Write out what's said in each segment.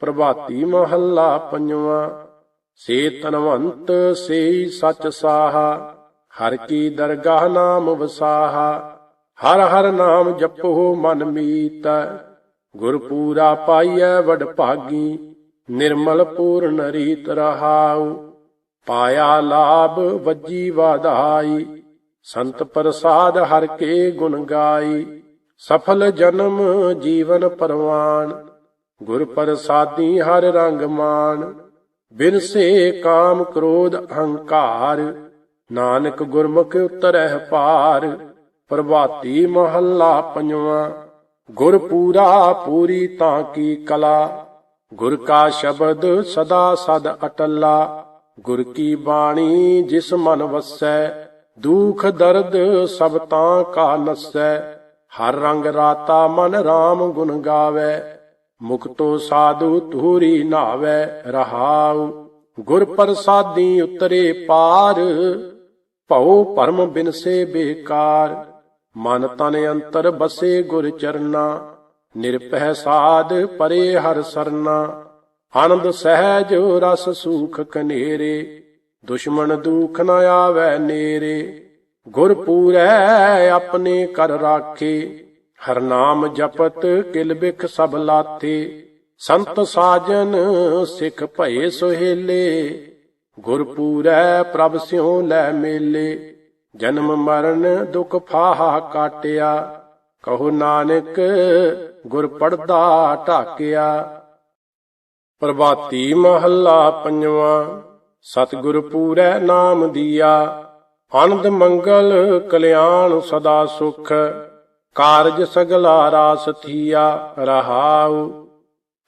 ਪ੍ਰਭਾਤੀ ਮਹੱਲਾ ਪੰਜਵਾਂ। ਸੇ ਤਨਵੰਤ, ਸੇ ਸਚ ਸਾਹਾ। ਹਰ ਕੀ ਦਰਗਾਹ ਨਾਮ ਵਸਾਹਾ। ਹਰ ਹਰ ਨਾਮ ਜਪੋ ਮਨ ਮੀਤ। ਗੁਰ ਪੂਰਾ ਪਾਈਐ ਵਡ ਭਾਗੀ। ਨਿਰਮਲ ਪੂਰਨ ਰੀਤ ਰਹਾਉ। ਪਾਇਆ ਲਾਭ ਵੱਜੀ ਵਾਧਾਈ। ਸੰਤ ਪ੍ਰਸਾਦ ਹਰ ਕੇ ਗੁਣ ਗਾਈ। ਸਫਲ ਜਨਮ ਜੀਵਨ ਪਰਵਾਨ। ਗੁਰ ਪ੍ਰਸਾਦੀ ਹਰ ਰੰਗ ਮਾਨ, ਬਿਨ ਸੇ ਕਾਮ ਕ੍ਰੋਧ ਅਹੰਕਾਰ ਨਾਨਕ ਗੁਰਮੁਖ ਉਤਰਹਿ ਪਾਰ ਪ੍ਰਭਾਤੀ ਮਹੱਲਾ ਪੰਜਵਾਂ। ਗੁਰ ਪੂਰਾ ਪੂਰੀ ਤਾਂ ਕੀ ਕਲਾ, ਗੁਰ ਕਾ ਸ਼ਬਦ ਸਦਾ ਸਦ ਅਟੱਲਾ। ਗੁਰ ਕੀ ਬਾਣੀ ਜਿਸ ਮਨ ਵਸੈ, ਦੁਖ ਦਰਦ ਸਭ ਤਾਂ ਕਾ ਨਸੈ। ਹਰ ਰੰਗ ਰਾਤਾ ਮਨ RAM ਗੁਣ ਗਾਵੇ ਮੁਕਤੋ ਸਾਧੂ ਧੂਰੀ ਨਾਵੇ ਰਹਾਉ, ਗੁਰ ਪ੍ਰਸਾਦੀ ਉਤਰੇ ਪਾਰ, ਭਉ ਪਰਮ ਬਿਨਸੇ ਬੇਕਾਰ, ਮਨ ਤਨ ਅੰਤਰ ਬਸੇ ਗੁਰ ਚਰਨਾ ਨਿਰਭੈ ਸਾਧ ਪਰੇ ਹਰ ਸਰਨਾ, ਆਨੰਦ ਸਹਿਜ ਰਸ ਸੂਖ ਕਨੇਰੇ, ਦੁਸ਼ਮਣ ਦੁਖ ਨ ਆਵੈ ਨੇਰੇ, ਗੁਰ ਪੂਰੈ ਆਪਣੇ ਕਰ ਰਾਖੇ ਹਰ ਨਾਮ ਜਪਤ ਕਿਲ ਬਿਖ ਸਭ ਲਾਥੇ। ਸੰਤ ਸਾਜਨ ਸਿਖ ਭਏ ਸੁਹੇਲੇ। ਗੁਰ ਪ੍ਰਭ ਸਿਉ ਲੈ ਮੇਲੇ। ਜਨਮ ਮਰਨ ਦੁਖ ਫਾਹਾ ਕਾਟਿਆ। ਕਹੋ ਨਾਨਕ ਗੁਰ ਪੜਦਾ ਢਾਕਿਆ। ਪ੍ਰਭਾਤੀ ਮਹੱਲਾ ਪੰਜਵਾਂ, ਸਤਿਗੁਰ ਪੂਰੈ ਨਾਮ ਦੀਆ। ਆਨੰਦ ਮੰਗਲ ਕਲਿਆਣ ਸਦਾ ਸੁਖ। ਕਾਰਜ ਸਗਲਾ ਰਾਸ ਥੀਆ ਰਹਾਉ।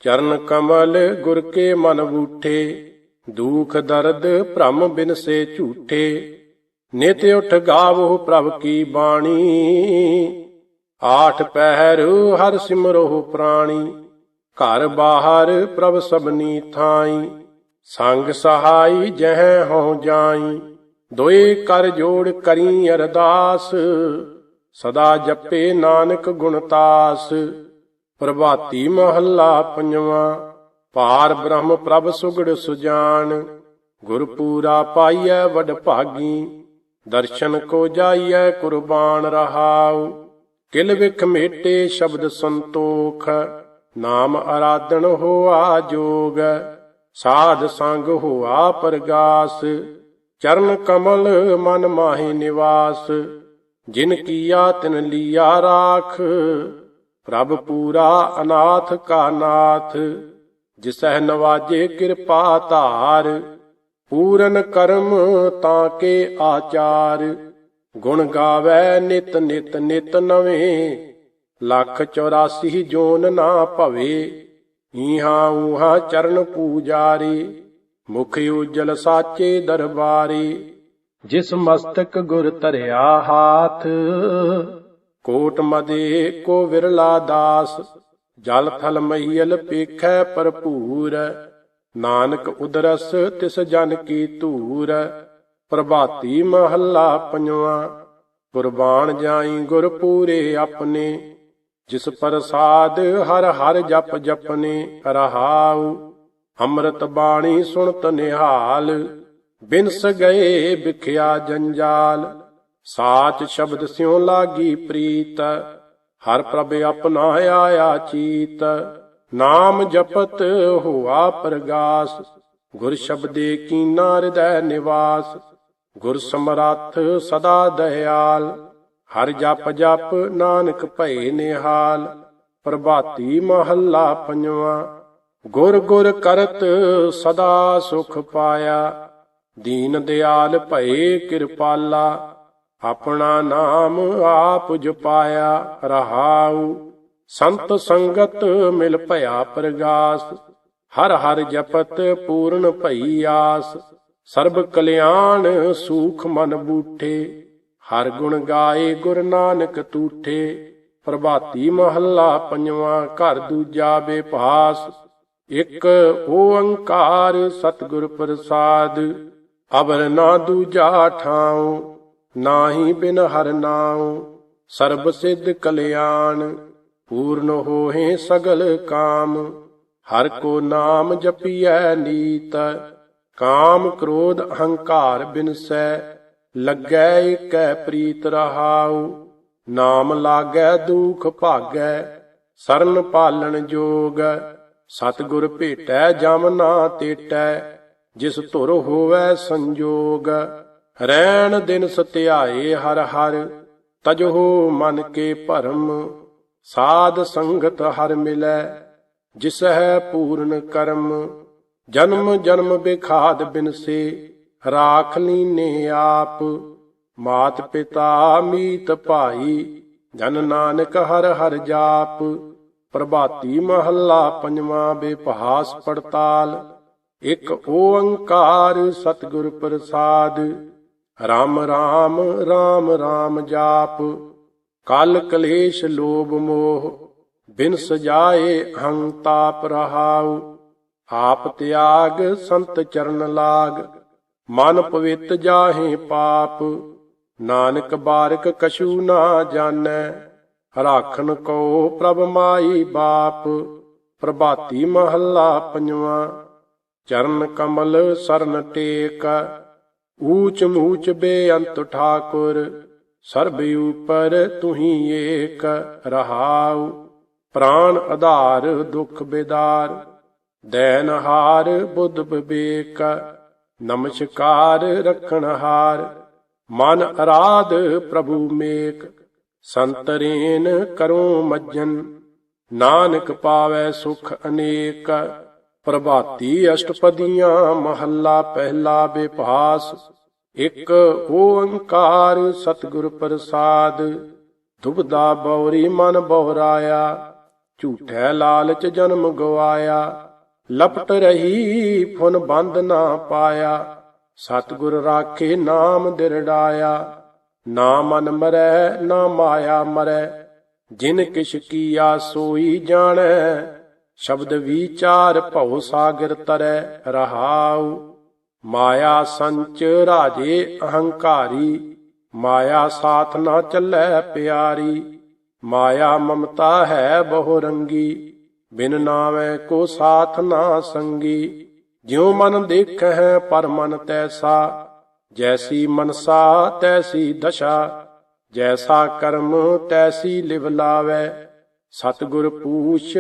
ਚਰਨ ਕਮਲ ਗੁਰ ਕੇ ਮਨ ਬੂਠੇ, ਦੁਖ ਦਰਦ ਭ੍ਰਮ ਬਿਨਸੇ ਝੂਠੇ। ਨਿਤ ਉਠ ਗਾਵੋ ਪ੍ਰਭ ਕੀ ਬਾਣੀ, ਆਠ ਪਹਿਰ ਹਰ ਸਿਮਰੋ ਪ੍ਰਾਣੀ। ਘਰ ਬਾਹਰ ਪ੍ਰਭ ਸਬਨੀ ਥਾਈ, ਸੰਗ ਸਹਾਈ ਜਹ ਹੋ ਜਾਈ। ਦੋਏ ਕਰ ਜੋੜ ਕਰੀ ਅਰਦਾਸ ਸਦਾ ਜਪੇ ਨਾਨਕ ਗੁਣਤਾਸ ਪ੍ਰਭਾਤੀ ਮਹੱਲਾ ਪੰਜਵਾਂ ਪਾਰ ਬ੍ਰਹਮ ਪ੍ਰਭ ਸੁਗੜ ਸੁਜਾਨ ਗੁਰ ਪੂਰਾ ਪਾਈਐ ਵਡ ਭਾਗੀ, ਦਰਸ਼ਨ ਕੋ ਜਾਈਐ ਕੁਰਬਾਨ ਰਹਾਉ, ਕਿਲ ਵਿਖ ਮੇਟੇ ਸ਼ਬਦ ਸੰਤੋਖ, ਨਾਮ ਅਰਾਧਨ ਹੋਆ ਜੋਗ, ਸਾਧ ਸੰਗ ਹੋਆ ਪਰਗਾਸ, ਚਰਨ ਕਮਲ ਮਨ ਮਾਹੀ ਨਿਵਾਸ ਜਿਨ ਕੀਆ ਤਿਨ ਲੀਆ ਰਾਖ, ਪ੍ਰਭ ਪੂਰਾ ਅਨਾਥ ਕਾ ਨਾਥ, ਜਿਸਹਿ ਨਵਾਜੇ ਕਿਰਪਾ ਧਾਰ, ਪੂਰਨ ਕਰਮ ਤਾਂ ਕੇ ਆਚਾਰ, ਗੁਣ ਗਾਵੇ ਨਿਤ ਨਿਤ ਨਿਤ ਨਵੇਂ, ਲੱਖ 84 ਜੋਨ ਨਾ ਭਵੇ, ਈਹਾਂ ਊਹਾਂ ਚਰਨ ਪੂਜਾਰੀ, ਮੁਖ ਉਜਲ ਸਾਚੇ ਦਰਬਾਰੀ। ਜਿਸ ਮਸਤਕ ਗੁਰ ਧਰਿਆ ਹਾਥ, ਕੋਟ ਮਦੇ ਕੋ ਵਿਰਲਾ ਦਾਸ, ਜਲ ਥਲ ਮਹੀਲ ਪੇਖੈ ਭਰਪੂਰ, ਨਾਨਕ ਉਦਰਸ ਤਿਸ ਜਨ ਕੀ ਧੂਰ, ਪ੍ਰਭਾਤੀ ਮਹੱਲਾ ਪੰਜਵਾਂ, ਕੁਰਬਾਨ ਜਾਈ ਗੁਰ ਪੂਰੇ ਆਪਣੇ, ਜਿਸ ਪ੍ਰਸਾਦ ਹਰ ਹਰ ਜਪ ਜਪਨੇ ਰਹਾਉ, ਅੰਮ੍ਰਿਤ ਬਾਣੀ ਸੁਣਤ ਨਿਹਾਲ ਬਿਨਸ ਗਏ ਵਿਖਿਆ ਜੰਜਾਲ, ਸਾਚ ਸ਼ਬਦ ਸਿਉ ਲਾਗੀ ਪ੍ਰੀਤ, ਹਰ ਪ੍ਰਭ ਆਪਣਾ ਆਇਆ ਚੀਤ, ਨਾਮ ਜਪਤ ਹੋਆ ਪ੍ਰਗਾਸ, ਗੁਰ ਸ਼ਬਦੇ ਕੀਨਾ ਹਿਰਦੈ ਨਿਵਾਸ, ਗੁਰ ਸਮਰੱਥ ਸਦਾ ਦਇਆਲ, ਹਰ ਜਪ ਜਪ ਨਾਨਕ ਭਏ ਨਿਹਾਲ, ਪ੍ਰਭਾਤੀ ਮਹੱਲਾ ਪੰਜਵਾਂ, ਗੁਰ ਗੁਰ ਕਰਤ ਸਦਾ ਸੁਖ ਪਾਇਆ। ਦੀਨ ਦਿਆਲ ਭਏ ਕਿਰਪਾਲਾ, ਆਪਣਾ ਨਾਮ ਆਪ ਜਪਾਇਆ ਰਹਾਉ। ਸੰਤ ਸੰਗਤ ਮਿਲ ਭਇਆ ਪ੍ਰਗਾਸ, ਹਰ ਹਰ ਜਪਤ ਪੂਰਨ ਭਈ ਆਸ। ਸਰਬ ਕਲਿਆਣ ਸੂਖ ਮਨ ਬੂਠੇ, ਹਰ ਗੁਣ ਗਾਏ ਗੁਰ ਨਾਨਕ ਤੂਠੇ। ਪ੍ਰਭਾਤੀ ਮਹੱਲਾ ਪੰਜਵਾਂ ਘਰ ਦੂਜਾ ਬੇਭਾਸ ਇੱਕ ਓੰਕਾਰ ਸਤਿਗੁਰ ਪ੍ਰਸਾਦ। ਅਬਰ ਨਾ ਦੂਜਾ ਠਾਉ, ਨਾਹੀ ਬਿਨ ਹਰ ਨਾਉ, ਸਰਬ ਸਿੱਧ ਕਲਿਆਣ, ਪੂਰਨ ਹੋਏ ਸਗਲ ਕਾਮ, ਹਰ ਕੋ ਨਾਮ ਜਪੀਐ ਨੀਤ, ਕਾਮ ਕ੍ਰੋਧ ਅਹੰਕਾਰ ਬਿਨਸੈ ਲੱਗੈ ਏਕੈ ਪ੍ਰੀਤ ਰਹਾਉ, ਨਾਮ ਲਾਗੈ ਦੁਖ ਭਾਗੈ, ਸਰਨ ਪਾਲਣ ਜੋਗ, ਸਤਿਗੁਰ ਭੇਟੈ ਜਮ ਨਾ ਤੇਟੈ ਜਿਸ ਧੁਰ ਹੋਵੈ ਸੰਜੋਗ ਰਹਿਣ ਦਿਨ ਸਤਿਆਏ ਹਰ ਹਰ ਤਜਹੋ ਮਨ ਕੇ ਭਰਮ, ਸਾਧ ਸੰਗਤ ਹਰ ਮਿਲੈ ਜਿਸ ਹੈ ਪੂਰਨ ਕਰਮ, ਜਨਮ ਜਨਮ ਬਿਖਾਦ ਬਿਨਸੇ ਰਾਖ ਲੀਨੇ ਆਪ, ਮਾਤ ਪਿਤਾ ਮੀਤ ਭਾਈ, ਜਨ ਨਾਨਕ ਹਰ ਹਰ ਜਾਪ, ਪ੍ਰਭਾਤੀ ਮਹੱਲਾ ਪੰਜਵਾਂ ਬੇਪਹਾਸ ਪੜਤਾਲ ਇੱਕ ਓੰਕਾਰ ਸਤਿਗੁਰ ਪ੍ਰਸਾਦ। RAM RAM RAM RAM ਜਾਪ। ਕਲ ਕਲੇਸ਼ ਲੋਭ ਮੋਹ ਬਿਨ ਸਜਾਏ ਹੰ ਤਾਪ ਰਹਾਉ। ਆਪ ਤਿਆਗ, ਸੰਤ ਚਰਨ ਲਾਗ। ਮਨ ਪਵਿੱਤ ਜਾਹੇ ਪਾਪ। ਨਾਨਕ ਬਾਰਕ ਕਛੂ ਨਾ ਜਾਣੈ। ਰਾਖਨ ਕੋ ਪ੍ਰਭ ਮਾਈ ਬਾਪ। ਪ੍ਰਭਾਤੀ ਮਹੱਲਾ ਪੰਜਵਾਂ। ਚਰਨ ਕਮਲ ਸਰਨ ਟੇਕ, ਊਚ ਮੂਚ ਬੇਅੰਤ ਠਾਕੁਰ, ਸਰਬ ਉਪਰ ਤੁਹੀ ਏਕ ਰਹਾਉ ਪ੍ਰਾਨ ਆਧਾਰ ਦੁਖ ਬੇਦਾਰ, ਦੈਨ ਹਾਰ ਬੁੱਧ ਵਿਵੇਕ ਨਮਸਕਾਰ ਰਖਣ ਹਾਰ, ਮਨ ਅਰਾਧ ਪ੍ਰਭੂ ਮੇਕ ਸੰਤਰੇਨ ਕਰੋ ਮੱਜਨ, ਨਾਨਕ ਪਾਵੈ ਸੁਖ ਅਨੇਕ। ਪ੍ਰਭਾਤੀ ਅਸ਼ਟਪਦੀਆਂ ਮਹੱਲਾ ਪਹਿਲਾ ਬੇਭਾਸ ਇੱਕ ਓੰਕਾਰ ਸਤਿਗੁਰ ਪ੍ਰਸਾਦ। ਦੁਬਦਾ ਬੌਰੀ ਮਨ ਬਹਰਾਇਆ ਝੂਠੈ ਲਾਲਚ ਜਨਮ ਗਵਾਇਆ। ਲਪਟ ਰਹੀ ਫੁਨ ਬੰਦ ਨਾ ਪਾਇਆ, ਸਤਿਗੁਰ ਰਾਖੇ ਨਾਮ ਦਿਰੜਾਇਆ। ਨਾ ਮਨ ਮਰੈ, ਨਾ ਮਾਇਆ ਮਰੈ, ਜਿਨ ਕਿਛ ਕੀਆ ਸੋਈ ਜਾਣੈ ਸ਼ਬਦ ਵਿਚਾਰ ਭਉ ਸਾਗਰ ਤਰੈ ਰਹਾਉ। ਮਾਇਆ ਸੰਚ ਰਾਜੇ ਅਹੰਕਾਰੀ। ਮਾਇਆ ਸਾਥ ਨਾ ਚੱਲੈ ਪਿਆਰੀ। ਮਾਇਆ ਮਮਤਾ ਹੈ ਬਹੁ ਰੰਗੀ। ਬਿਨ ਨਾਵੇਂ ਕੋ ਸਾਥ ਨਾ ਸੰਗੀ। ਜਿਉ ਮਨ ਦੇਖੈ ਪਰ ਮਨ ਤੈਸਾ। ਜੈਸੀ ਮਨਸਾ ਤੈਸੀ ਦਸ਼ਾ। ਜੈਸਾ ਕਰਮ ਤੈਸੀ ਲਿਵ ਲਾਵੈ। ਸਤਿਗੁਰ ਪੂਛ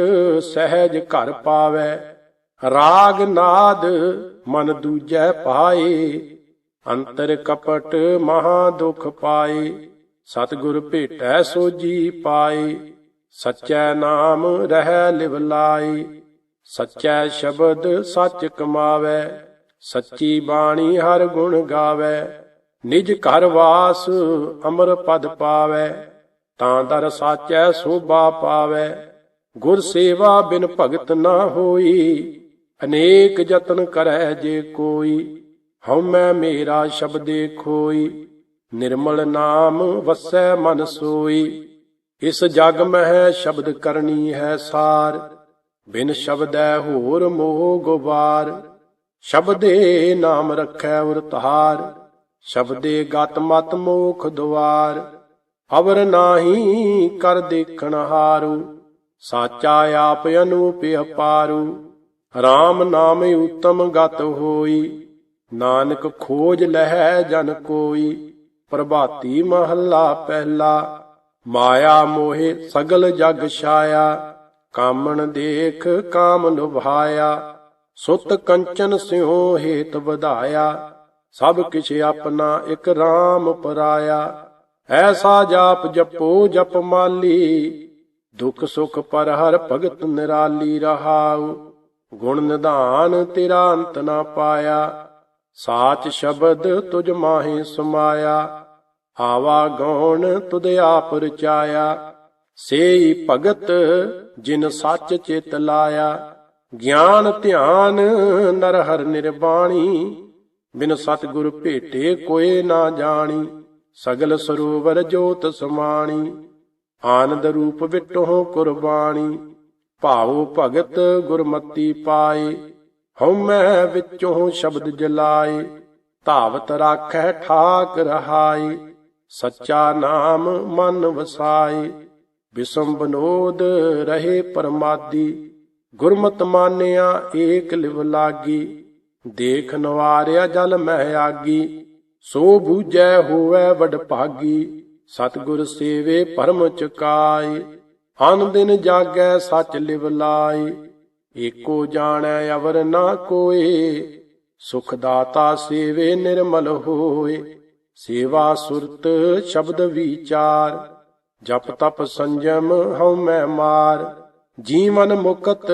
ਸਹਿਜ ਘਰ ਪਾਵੈ, ਰਾਗ ਨਾਦ ਮਨ ਦੂਜੈ ਪਾਏ, ਅੰਤਰ ਕਪਟ ਮਹਾ ਦੁਖ ਪਾਏ, ਸਤਿਗੁਰ ਭੇਟੈ ਸੋਜੀ ਪਾਏ, ਸਚੈ ਨਾਮ ਰਹਿ ਲਿਵ ਲਾਈ ਸਚੈ ਸ਼ਬਦ ਸੱਚ ਕਮਾਵੈ, ਸੱਚੀ ਬਾਣੀ ਹਰ ਗੁਣ ਗਾਵੈ, ਨਿਜ ਘਰ ਵਾਸ ਅਮਰ ਪਦ ਪਾਵੈ। ਤਾਂ ਦਰ ਸਾਚੈ ਸੋਭਾ ਪਾਵੈ। ਗੁਰ ਸੇਵਾ ਬਿਨ ਭਗਤ ਨਾ ਹੋਈ। ਅਨੇਕ ਯਤਨ ਕਰੈ ਜੇ ਕੋਈ। ਹਉਮੈ ਮੇਰਾ ਸ਼ਬਦੇ ਖੋਈ। ਨਿਰਮਲ ਨਾਮ ਵਸੈ ਮਨ ਸੋਈ। ਇਸ ਜਗ ਮਹਿ ਸ਼ਬਦ ਕਰਨੀ ਹੈ ਸਾਰ। ਬਿਨ ਸ਼ਬਦੈ ਹੋਰ ਮੋਹ ਗੁਬਾਰ ਸ਼ਬਦੇ ਨਾਮ ਰਖੈ ਉਰਤਹਾਰ ਸ਼ਬਦੇ ਗਤ ਮਤ ਮੋਖ ਦੁਆਰ ਅਵਰ ਨਾਹੀ ਕਰ ਦੇਖਣ ਹਾਰੂ, ਸਾਚਾ ਆਪ ਅਨੂਪ ਅਪਾਰੂ। RAM ਨਾਮ ਉਤਮ ਗਤ ਹੋਈ, ਨਾਨਕ ਖੋਜ ਲਹਿ ਜਨ ਕੋਈ। ਪ੍ਰਭਾਤੀ ਮਹੱਲਾ ਪਹਿਲਾ, ਮਾਇਆ ਮੋਹਿ ਸਗਲ ਜਗ ਛਾਇਆ। ਕਾਮਣ ਦੇਖ ਕਾਮ ਲੁਭਾਇਆ ਸੁਤ ਕੰਚਨ ਸਿਉ ਹੇਤ ਵਧਾਇਆ। ਸਭ ਕਿਛ ਆਪਣਾ ਇਕ RAM ਪਰਾਇਆ। ਐਸਾ ਜਾਪ ਜਪੋ, ਜਪ ਮਾਲੀ। ਦੁਖ ਸੁਖ ਪਰ ਹਰ ਭਗਤ ਨਿਰਾਲੀ ਰਹਾਉ। ਗੁਣ ਨਿਧਾਨ ਤੇਰਾ ਅੰਤ ਨਾ ਪਾਇਆ। ਸਾਚ ਸ਼ਬਦ ਤੁਝ ਮਾਹੇ ਸਮਾਇਆ। ਆਵਾ ਗਉਣ ਤੁਧ ਆਪ ਰਚਾਇਆ। ਸੇਈ ਭਗਤ ਜਿਨ ਸੱਚ ਚਿਤ ਲਾਇਆ। ਗਿਆਨ ਧਿਆਨ ਨਰ ਹਰ ਨਿਰਬਾਣੀ। ਬਿਨ ਸਤਿਗੁਰ ਭੇਟੇ ਕੋਏ ਨਾ ਜਾਣੀ। ਸਗਲ ਸਰੋਵਰ ਜੋਤ ਸਮਾਣੀ, ਆਨੰਦ ਰੂਪ ਵਿਟੋ ਕੁਰਬਾਨੀ ਭਾਉ ਭਗਤ ਗੁਰਮਤੀ ਪਾਏ ਹਉਮੈ ਵਿੱਚੋਂ ਸ਼ਬਦ ਜਲਾਏ। ਧਾਵਤ ਰਾਖੈ ਠਾਕ ਰਹਾਈ ਸੱਚਾ ਨਾਮ ਮਨ ਵਸਾਈ ਬਿਸਮ ਬਨੋਦ ਰਹੇ ਪਰਮਾਦੀ, ਗੁਰਮਤ ਮਾਨਿਆ ਏਕ ਲਿਵ ਲਾਗੀ। ਦੇਖ ਨਵਾਰਿਆ ਜਲ ਮਹਿ ਆਗੀ। ਸੋ ਬੂਝੈ ਹੋਵੈ ਵਡ ਭਾਗੀ ਸਤਿਗੁਰ ਸੇਵੇ ਪਰਮ ਚੁਕਾਈ ਅਨ ਦਿਨ ਜਾਗੈ ਸਚ ਲਿਵ ਲਾਈ ਏਕੋ ਜਾਣੈ ਅਵਰ ਨਾ ਕੋਏ ਸੁਖ ਦਾਤਾ ਸੇਵੇ ਨਿਰਮਲ ਹੋਏ। ਸੇਵਾ ਸੁਰਤ ਸ਼ਬਦ ਵਿਚਾਰ, ਜਪ ਤਪ ਸੰਜਮ ਹਉ ਮੈਂ ਮਾਰ। ਜੀਵਨ ਮੁਕਤ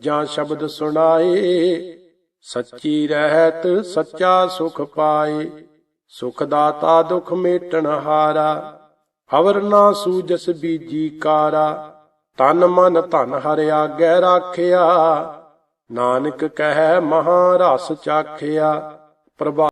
ਜਾਂ ਸ਼ਬਦ ਸੁਣਾਏ, ਸੱਚੀ ਰਹਿਤ ਸੱਚਾ ਸੁਖ ਪਾਏ। ਸੁਖ ਦਾਤਾ ਦੁਖ ਮੇਟਣ ਹਾਰਾ, ਅਵਰ ਨਾ ਸੂਜਸ ਬੀਜੀ ਕਾਰਾ। ਤਨ ਮਨ ਧਨ ਹਰਿਆ ਆਗੈ ਰਾਖਿਆ, ਨਾਨਕ ਕਹਿ ਮਹਾ ਰਸ ਚਾਖਿਆ, ਪ੍ਰਭਾ